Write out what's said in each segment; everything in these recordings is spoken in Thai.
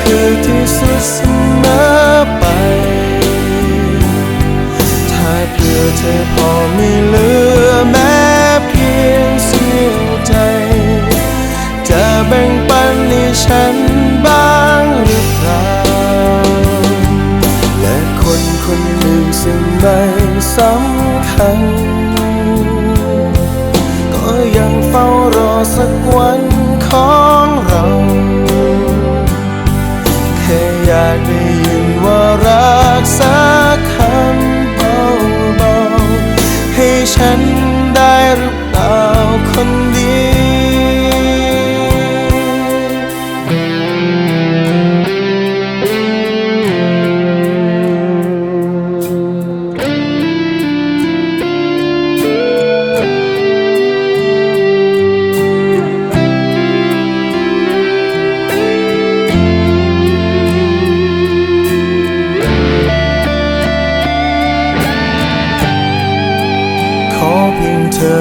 คือที่สุดเสมอไป ถ้าเพื่อเธอพอไม่เหลือแม้เพียงเสี้ยวใจจะแบ่งปันให้ฉันบ้างหรือเปล่า และคนคนหนึ่งซึ่งไม่สำคัญ ก็ยังเฝ้ารอสักวันขอ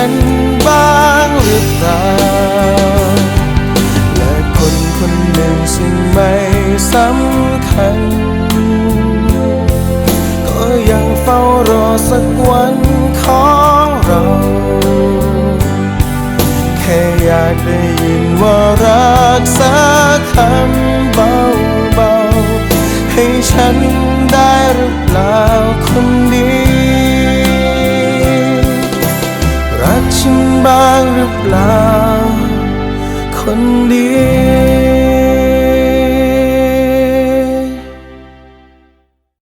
ให้นบ้างหรือเปล่า และคนคนหนึ่งซึ่งไม่สำคัญ ก็ยังเฝ้ารอสักวันของเรา แค่อยากได้ยินว่ารักสักคำเบาๆ ให้ฉันได้หรือเปล่า บ้างหรือเปล่า คนดี